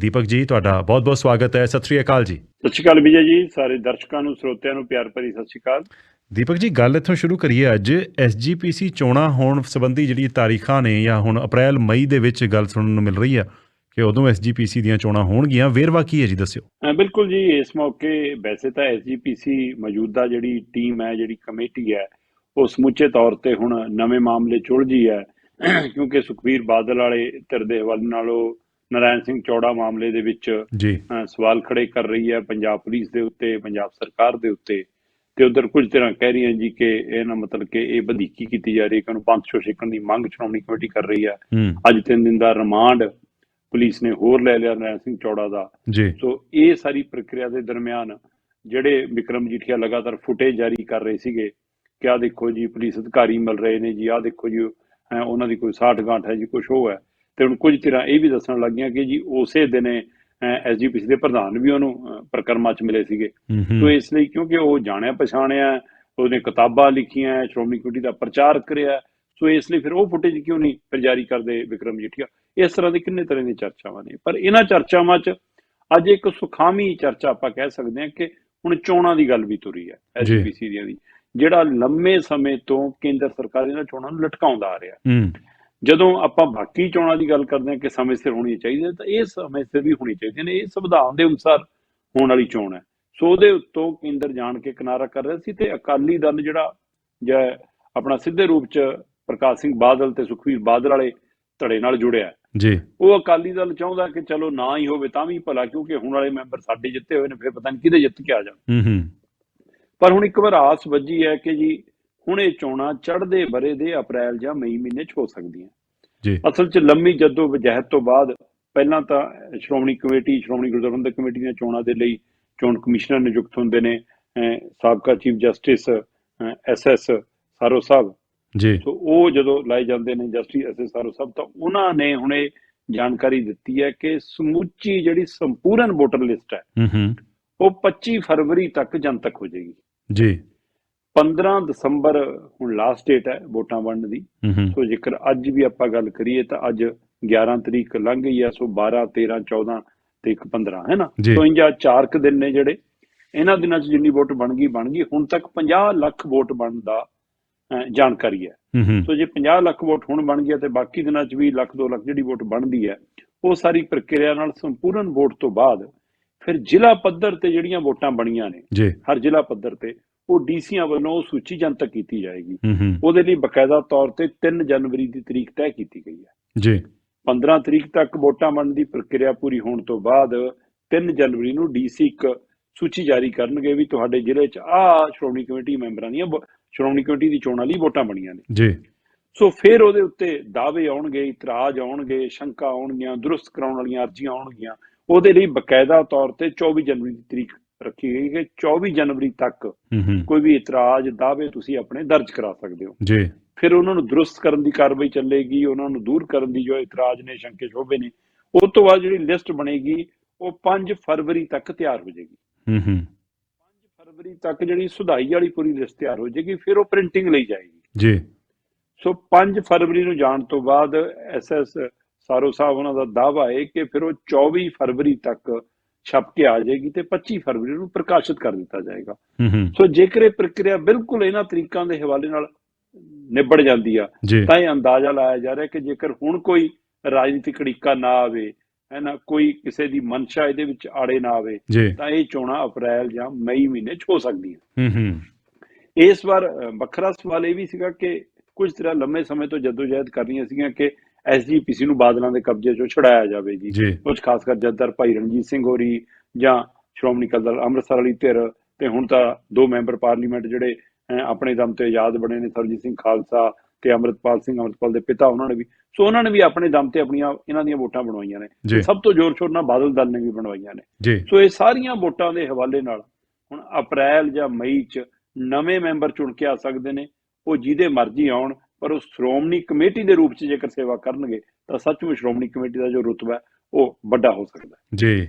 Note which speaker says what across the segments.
Speaker 1: ਦੀਪਕ ਜੀ ਤੁਹਾਡਾ ਬਹੁਤ-ਬਹੁਤ ਸਵਾਗਤ ਹੈ। ਸਤਿ ਸ੍ਰੀ ਅਕਾਲ ਜੀ।
Speaker 2: ਸਤਿ ਸ਼੍ਰੀ ਅਕਾਲ ਵਿਜੇ ਜੀ ਸਾਰੇ ਦਰਸ਼ਕਾਂ ਨੂੰ ਸਰੋਤਿਆਂ ਨੂੰ ਪਿਆਰ ਭਰੀ ਸਤਿ ਸ਼੍ਰੀ ਅਕਾਲ।
Speaker 1: ਦੀਪਕ ਜੀ ਗੱਲ ਇੱਥੋਂ ਸ਼ੁਰੂ ਕਰੀਏ ਅੱਜ। ਐਸਜੀਪੀਸੀ ਚੋਣਾਂ ਹੋਣ ਸੰਬੰਧੀ ਜਿਹੜੀ ਤਾਰੀਖਾਂ ਨੇ ਜਾਂ ਹੁਣ ਅਪ੍ਰੈਲ ਮਈ ਦੇ ਵਿੱਚ ਗੱਲ ਸੁਣਨ ਨੂੰ ਮਿਲ ਰਹੀ ਆ ਕਿ ਉਦੋਂ ਐਸਜੀਪੀਸੀ ਦੀਆਂ ਚੋਣਾਂ ਹੋਣਗੀਆਂ। ਵੇਰਵਾ ਕੀ ਹੈ ਜੀ ਦੱਸਿਓ।
Speaker 2: ਬਿਲਕੁਲ ਜੀ ਇਸ ਮੌਕੇ ਵੈਸੇ ਤਾਂ ਐਸਜੀਪੀਸੀ ਮੌਜੂਦਾ ਜਿਹੜੀ ਟੀਮ ਹੈ ਜਿਹੜੀ ਕਮੇਟੀ ਹੈ ਉਹ ਸਮੁੱਚੇ ਤੌਰ ਤੇ ਹੁਣ ਨਵੇਂ ਮਾਮਲੇ ਚੁਲਝੀ ਹੈ। ਕਿਉਂਕਿ ਸੁਖਬੀਰ ਬਾਦਲ ਵਾਲੇ ਧਿਰ ਦੇ ਹਵਾਲੇ ਨਾਲੋਂ ਨਰਾਇਣ ਸਿੰਘ ਚੌੜਾ ਮਾਮਲੇ ਦੇ ਵਿੱਚ
Speaker 1: ਜੀ।
Speaker 2: ਸਵਾਲ ਖੜੇ ਕਰ ਰਹੀ ਹੈ ਪੰਜਾਬ ਪੁਲਿਸ ਦੇ ਉੱਤੇ ਪੰਜਾਬ ਸਰਕਾਰ ਦੇ ਉੱਤੇ। ਤੇ ਉਧਰ ਕੁਝ ਤਰ੍ਹਾਂ ਕਹਿ ਰਹੀਆਂ ਜੀ ਕਿ ਇਹ ਨਾ ਮਤਲਬ ਕਿ ਇਹ ਵਧੀਕੀ ਕੀਤੀ ਜਾ ਰਹੀ ਹੈ ਕਿ ਉਹਨੂੰ ਪੰਥ ਚੋਂ ਛੇਕਣ ਦੀ ਮੰਗ ਸ਼੍ਰੋਮਣੀ ਕਮੇਟੀ ਕਰ ਰਹੀ ਹੈ।
Speaker 1: ਹੂੰ।
Speaker 2: ਅੱਜ ਤਿੰਨ ਦਿਨ ਦਾ ਰਿਮਾਂਡ ਪੁਲਿਸ ਨੇ ਹੋਰ ਲੈ ਲਿਆ ਨਰਾਇਣ ਸਿੰਘ ਚੌੜਾ ਦਾ।
Speaker 1: ਜੀ।
Speaker 2: ਸੋ ਇਹ ਸਾਰੀ ਪ੍ਰਕਿਰਿਆ ਦੇ ਦਰਮਿਆਨ ਜਿਹੜੇ ਵਿਕਰਮ ਜੀਠੀਆ ਲਗਾਤਾਰ ਫੁਟੇਜ ਜਾਰੀ ਕਰ ਰਹੇ ਸੀਗੇ ਕਿ ਆਹ ਦੇਖੋ ਜੀ ਪੁਲਿਸ ਅਧਿਕਾਰੀ ਮਿਲ ਰਹੇ ਨੇ ਜੀ ਆਹ ਦੇਖੋ ਜੀ ਉਹਨਾਂ ਦੀ ਕੋਈ ਸਾਠ ਗਾਂਠ ਹੈ ਜੀ ਕੁਝ ਉਹ ਹੈ। ਤੇ ਹੁਣ ਕੁਝ ਤਰ੍ਹਾਂ ਇਹ ਵੀ ਦੱਸਣ ਲੱਗੀਆਂ ਕਿ ਜੀ ਉਸੇ ਦਿਨੇ ਐਸਜੀਪੀਸੀ ਦੇ ਪ੍ਰਧਾਨ ਵੀ ਉਹਨੂੰ ਪ੍ਰਕਰਮਾ ਚ ਮਿਲੇ ਸੀਗੇ।
Speaker 1: ਹੂੰ
Speaker 2: ਇਸ ਲਈ ਕਿਉਂਕਿ ਉਹ ਜਾਣਿਆ ਪਛਾਣਿਆ ਉਹਨੇ ਕਿਤਾਬਾਂ ਲਿਖੀਆਂ ਸ਼੍ਰੋਮਣੀ ਕਮੇਟੀ ਦਾ ਪ੍ਰਚਾਰ ਕਰਿਆ। ਸੋ ਇਸ ਲਈ ਫਿਰ ਉਹ ਫੁਟੇਜ ਕਿਉਂ ਨਹੀਂ ਫਿਰ ਜਾਰੀ ਕਰਦੇ ਵਿਕਰਮ ਜੀਠੀਆ? ਇਸ ਤਰ੍ਹਾਂ ਦੀ ਕਿੰਨੇ ਤਰ੍ਹਾਂ ਦੀਆਂ ਚਰਚਾਵਾਂ ਨੇ। ਪਰ ਇਹਨਾਂ ਚਰਚਾਵਾਂ 'ਚ ਅੱਜ ਇੱਕ ਸੁਖਾਮੀ ਚਰਚਾ ਆਪਾਂ ਕਹਿ ਸਕਦੇ ਹਾਂ ਕਿ ਹੁਣ ਚੋਣਾਂ ਦੀ ਗੱਲ ਵੀ ਤੁਰੀ ਹੈ। ਐਸਪੀਸੀ ਦੀਆਂ ਦੀ ਜਿਹੜਾ ਲੰਮੇ ਸਮੇਂ ਤੋਂ ਕੇਂਦਰ ਸਰਕਾਰ ਇਹਨਾਂ ਚੋਣਾਂ ਨੂੰ ਲਟਕਾਉਂਦਾ ਆ ਰਿਹਾ।
Speaker 1: ਹੂੰ।
Speaker 2: ਜਦੋਂ ਆਪਾਂ ਬਾਕੀ ਚੋਣਾਂ ਦੀ ਗੱਲ ਕਰਦੇ ਹਾਂ ਕਿ ਸਮੇਂ ਸਿਰ ਹੋਣੀ ਚਾਹੀਦੀ ਹੈ ਤਾਂ ਇਹ ਸਮੇਂ ਸਿਰ ਵੀ ਹੋਣੀ ਚਾਹੀਦੀ ਨੇ ਇਹ ਸੰਵਿਧਾਨ ਦੇ ਅਨੁਸਾਰ ਹੋਣ ਵਾਲੀ ਚੋਣ ਹੈ। ਸੋ ਉਹਦੇ ਉੱਤੋਂ ਕੇਂਦਰ ਜਾਣ ਕੇ ਕਿਨਾਰਾ ਕਰ ਰਿਹਾ ਸੀ ਤੇ ਅਕਾਲੀ ਦਲ ਜਿਹੜਾ ਜਾਂ ਆਪਣਾ ਸਿੱਧੇ ਰੂਪ ਚ ਪ੍ਰਕਾਸ਼ ਸਿੰਘ ਬਾਦਲ ਤੇ ਸੁਖਬੀਰ ਬਾਦਲ ਵਾਲੇ ਧੜੇ ਨਾਲ ਜੁੜਿਆ।
Speaker 1: ਜੀ।
Speaker 2: ਉਹ ਅਕਾਲੀ ਦਲ ਚਾਹੁੰਦਾ ਕਿ ਚਲੋ ਨਾ ਹੀ ਹੋਵੇ ਤਾਂ ਵੀ ਭਲਾ ਕਿਉਂਕਿ ਹੁਣ ਵਾਲੇ ਮੈਂਬਰ ਸਾਡੇ ਜਿੱਤੇ ਹੋਏ ਨੇ ਫਿਰ ਪਤਾ ਨਹੀਂ ਕਿਹਦੇ ਜਿੱਤ ਕੇ ਆ ਜਾਣ।
Speaker 1: ਹੂੰ ਹੂੰ।
Speaker 2: ਪਰ ਹੁਣ ਇੱਕ ਵਾਰ ਆਸ ਵੱਜੀ ਹੈ ਕਿ ਜੀ ਹੁਣ ਇਹ ਚੋਣਾਂ ਚੜ੍ਹਦੇ ਬਰੇ ਦੇ ਅਪ੍ਰੈਲ ਜਾਂ ਮਈ ਮਹੀਨੇ ਚ ਹੋ ਸਕਦੀਆਂ।
Speaker 1: ਜੀ।
Speaker 2: ਅਸਲ 'ਚ ਲੰਮੀ ਜੱਦੋ ਵਜਹਿਦ ਤੋਂ ਬਾਅਦ ਪਹਿਲਾਂ ਤਾਂ ਸ਼੍ਰੋਮਣੀ ਕਮੇਟੀ ਸ਼੍ਰੋਮਣੀ ਗੁਰਦੁਆਰਾ ਕਮੇਟੀ ਦੀਆਂ ਚੋਣਾਂ ਦੇ ਲਈ ਚੋਣ ਕਮਿਸ਼ਨਰ ਨਿਯੁਕਤ ਹੁੰਦੇ ਨੇ ਸਾਬਕਾ chief justice S S Saron Sahib.
Speaker 1: Ji.
Speaker 2: So ਉਹ ਜਦੋਂ ਲਾਏ ਜਾਂਦੇ ਨੇ ਜਸਟਿਸ ਐਸਐਸ ਸਾਰੋ ਸਾਹਿਬ ਤਾਂ ਉਹਨਾਂ ਨੇ ਹੁਣ ਜਾਣਕਾਰੀ ਦਿੱਤੀ ਹੈ ਕਿ ਸਮੁੱਚੀ ਜਿਹੜੀ ਸੰਪੂਰਨ ਵੋਟਰ ਲਿਸਟ ਹੈ
Speaker 1: ਹੂੰ ਹੂੰ।
Speaker 2: ਉਹ 25 ਫਰਵਰੀ ਤੱਕ ਜਨਤਕ ਹੋ ਜਾਏਗੀ।
Speaker 1: ਜੀ।
Speaker 2: 15 ਦਸੰਬਰ ਹੁਣ ਲਾਸਟ ਡੇਟ ਹੈ ਵੋਟਾਂ ਬਣਨ ਦੀ। ਸੋ ਜੇਕਰ ਅੱਜ ਵੀ ਆਪਾਂ ਗੱਲ ਕਰੀਏ ਤਾਂ ਅੱਜ 11 ਤਰੀਕ ਲੰਘ ਗਈ ਹੈ ਸੋ 12 13 14 ਤੇ ਇੱਕ 15 ਹੈ ਨਾ। ਸੋ ਇੰਜਾ ਚਾਰ ਕੁ ਦਿਨ ਨੇ ਜਿਹੜੇ ਇਹਨਾਂ ਦਿਨਾਂ 'ਚ ਜਿੰਨੀ ਵੋਟ ਬਣ ਗਈ ਬਣ ਗਈ। ਹੁਣ ਤੱਕ 50 ਲੱਖ ਵੋਟ ਬਣਨ ਦਾ ਜਾਣਕਾਰੀ ਹੈ। ਸੋ ਜੇ 50 ਲੱਖ ਵੋਟ ਹੁਣ ਬਣ ਗਿਆ ਤੇ ਬਾਕੀ ਦਿਨਾਂ 'ਚ ਵੀ ਲੱਖ 2 ਲੱਖ ਜਿਹੜੀ ਵੋਟ ਬਣਦੀ ਹੈ ਉਹ ਸਾਰੀ ਪ੍ਰਕਿਰਿਆ ਨਾਲ ਸੰਪੂਰਨ ਵੋਟ ਤੋਂ ਬਾਅਦ ਫਿਰ ਜ਼ਿਲ੍ਹਾ ਪੱਧਰ ਤੇ ਜਿਹੜੀਆਂ ਵੋਟਾਂ ਬਣੀਆਂ ਨੇ ਹਰ ਜ਼ਿਲ੍ਹਾ ਪੱਧਰ ਤੇ ਉਹ ਡੀਸੀਆਂ ਵੱਲੋਂ ਸੂਚੀ ਜਨਤਕ ਕੀਤੀ ਜਾਏਗੀ। ਉਹਦੇ ਲਈ ਬਕਾਇਦਾ ਤੌਰ ਤੇ 3 ਜਨਵਰੀ ਦੀ ਤਰੀਕ ਤੈਅ ਕੀਤੀ ਗਈ ਹੈ।
Speaker 1: ਜੀ।
Speaker 2: 15 ਤਰੀਕ ਤੱਕ ਵੋਟਾਂ ਬਣਨ ਦੀ ਪ੍ਰਕਿਰਿਆ ਪੂਰੀ ਹੋਣ ਤੋਂ ਬਾਅਦ 3 ਜਨਵਰੀ ਨੂੰ ਡੀਸੀ ਇੱਕ ਸੂਚੀ ਜਾਰੀ ਕਰਨਗੇ ਵੀ ਤੁਹਾਡੇ ਜ਼ਿਲ੍ਹੇ 'ਚ ਆਹ ਸ਼੍ਰੋਮਣੀ ਕਮੇਟੀ ਮੈਂਬਰਾਂ ਦੀਆਂ ਸ਼੍ਰੋਮਣੀ ਕਮੇਟੀ ਦੀ ਚੋਣਾਂ ਲਈ ਵੋਟਾਂ ਬਣੀਆਂ ਨੇ।
Speaker 1: ਜੀ।
Speaker 2: ਸੋ ਫਿਰ ਉਹਦੇ ਉੱਤੇ ਦਾਅਵੇ ਆਉਣਗੇ ਇਤਰਾਜ਼ ਆਉਣਗੇ ਸ਼ੰਕਾ ਆਉਣਗੀਆਂ ਦਰੁਸਤ ਕਰਾਉਣ ਵਾਲੀਆਂ ਅਰਜ਼ੀਆਂ ਆਉਣਗੀਆਂ। ਉਹਦੇ ਲਈ ਬਕਾਇਦਾ ਤੌਰ ਤੇ 24 ਜਨਵਰੀ ਦੀ ਤਰੀਕ ਰੱਖੀ ਗਈ ਕਿ 24 ਜਨਵਰੀ ਤੱਕ ਕੋਈ ਵੀ ਇਤਰਾਜ਼ ਦਾਅਵੇ ਤੁਸੀਂ ਆਪਣੇ ਦਰਜ ਕਰਾ ਸਕਦੇ ਹੋ।
Speaker 1: ਜੀ।
Speaker 2: ਫਿਰ ਉਹਨਾਂ ਨੂੰ ਦਰੁਸਤ ਕਰਨ ਦੀ ਕਾਰਵਾਈ ਚੱਲੇਗੀ ਉਹਨਾਂ ਨੂੰ ਦੂਰ ਕਰਨ ਦੀ ਜੋ ਇਤਰਾਜ਼ ਨੇ ਸ਼ੰਕੇ ਸ਼ੋਭੇ ਨੇ ਉਸ ਤੋਂ ਬਾਅਦ ਜਿਹੜੀ ਲਿਸਟ ਬਣੇਗੀ ਉਹ 5 ਫਰਵਰੀ ਤੱਕ ਤਿਆਰ ਹੋ ਜਾਏਗੀ।
Speaker 1: ਹੂੰ ਹੂੰ।
Speaker 2: 5 ਫਰਵਰੀ ਤੱਕ ਜਿਹੜੀ ਸੁਧਾਈ ਵਾਲੀ ਪੂਰੀ ਲਿਸਟ ਤਿਆਰ ਹੋ ਜਾਏਗੀ ਫਿਰ ਉਹ ਪ੍ਰਿੰਟਿੰਗ ਲਈ ਜਾਏਗੀ।
Speaker 1: ਜੀ।
Speaker 2: ਸੋ 5 ਫਰਵਰੀ ਨੂੰ ਜਾਣ ਤੋਂ ਬਾਅਦ ਐਸਐਸ ਸਾਰੋ ਸਾਹਿਬ ਉਹਨਾਂ ਦਾ ਦਾਅਵਾ ਹੈ ਕਿ ਫਿਰ ਉਹ 24 ਫਰਵਰੀ ਤੱਕ ਛਪ ਕੇ ਆ ਜਾਏਗੀ ਤੇ 25 ਫਰਵਰੀ ਨੂੰ ਪ੍ਰਕਾਸ਼ਿਤ ਕਰ ਦਿੱਤਾ ਜਾਏਗਾ। ਸੋ ਜੇਕਰ ਇਹ ਪ੍ਰਕਿਰਿਆ ਬਿਲਕੁਲ ਇਹਨਾਂ ਤਰੀਕਾਂ ਦੇ ਹਵਾਲੇ ਨਾਲ ਨਿਬੜ ਜਾਂਦੀ ਆ ਤਾਂ ਇਹ ਅੰਦਾਜ਼ਾ ਲਾਇਆ ਜਾ ਰਿਹਾ ਕਿ ਜੇਕਰ ਹੁਣ ਕੋਈ ਰਾਜਨੀਤਿਕ ਅੜਿੱਕਾ ਨਾ ਆਵੇ ਹੈ ਨਾ ਕੋਈ ਕਿਸੇ ਦੀ ਮਨਸ਼ਾ ਇਹਦੇ ਵਿੱਚ ਆੜੇ ਨਾ ਆਵੇ ਤਾਂ ਇਹ ਚੋਣਾਂ ਅਪ੍ਰੈਲ ਜਾਂ ਮਈ ਮਹੀਨੇ 'ਚ ਹੋ ਸਕਦੀਆਂ।
Speaker 1: ਹੂੰ
Speaker 2: ਇਸ ਵਾਰ ਵੱਖਰਾ ਸਵਾਲ ਇਹ ਵੀ ਸੀਗਾ ਕਿ ਕੁਝ ਤਰ੍ਹਾਂ ਲੰਮੇ ਸਮੇਂ ਤੋਂ ਜਦੋਜਹਿਦ ਕਰਨੀਆਂ ਸੀਗੀਆਂ ਕਿ ਐਸਜੀਪੀਸੀ ਨੂੰ ਬਾਦਲਾਂ ਦੇ ਕਬਜ਼ੇ 'ਚੋਂ ਛੁਡਾਇਆ ਜਾਵੇ ਜੀ। ਕੁਝ ਖਾਸ ਕਰ ਜੱਦਰ ਭਾਈ ਰਣਜੀਤ ਸਿੰਘ ਹੋਰੀ ਜਾਂ ਸ਼੍ਰੋਮਣੀ ਅਕਾਲੀ ਦਲ ਅੰਮ੍ਰਿਤਸਰ ਵਾਲੀ ਧਿਰ ਤੇ ਹੁਣ ਤਾਂ ਦੋ ਮੈਂਬਰ ਪਾਰਲੀਮੈਂਟ ਜਿਹੜੇ ਆਪਣੇ ਦਮ ਤੇ ਆਜ਼ਾਦ ਬਣੇ ਨੇ ਸਰਜੀਤ ਸਿੰਘ ਖਾਲਸਾ ਤੇ ਅੰਮ੍ਰਿਤਪਾਲ ਸਿੰਘ ਅੰਮ੍ਰਿਤਪਾਲ ਦੇ ਪਿਤਾ ਉਹਨਾਂ ਨੇ ਵੀ। ਸੋ ਉਹਨਾਂ ਨੇ ਵੀ ਆਪਣੇ ਦਮ ਤੇ ਆਪਣੀਆਂ ਇਹਨਾਂ ਦੀਆਂ ਵੋਟਾਂ ਬਣਵਾਈਆਂ ਨੇ। ਸਭ ਤੋਂ ਜ਼ੋਰ ਸ਼ੋਰ ਨਾਲ ਬਾਦਲ ਦਲ ਨੇ ਵੀ ਬਣਵਾਈਆਂ ਨੇ। ਸੋ ਇਹ ਸਾਰੀਆਂ ਵੋਟਾਂ ਦੇ ਹਵਾਲੇ ਨਾਲ ਹੁਣ ਅਪ੍ਰੈਲ ਜਾਂ ਮਈ 'ਚ ਨਵੇਂ ਮੈਂਬਰ ਚੁਣ ਕੇ ਆ ਸਕਦੇ ਨੇ। ਉਹ ਜਿਹਦੇ ਮਰਜ਼ੀ ਆਉਣ ਪਰ ਉਹ ਸ਼੍ਰੋਮਣੀ ਕਮੇਟੀ ਦੇ ਰੂਪ 'ਚ ਜੇਕਰ ਸੇਵਾ ਕਰਨਗੇ ਤਾਂ ਸੱਚਮੁੱਚ ਸ਼੍ਰੋਮਣੀ ਕਮੇਟੀ ਦਾ ਜੋ ਰੁਤਬਾ ਉਹ ਵੱਡਾ ਹੋ ਸਕਦਾ
Speaker 1: ਜੀ।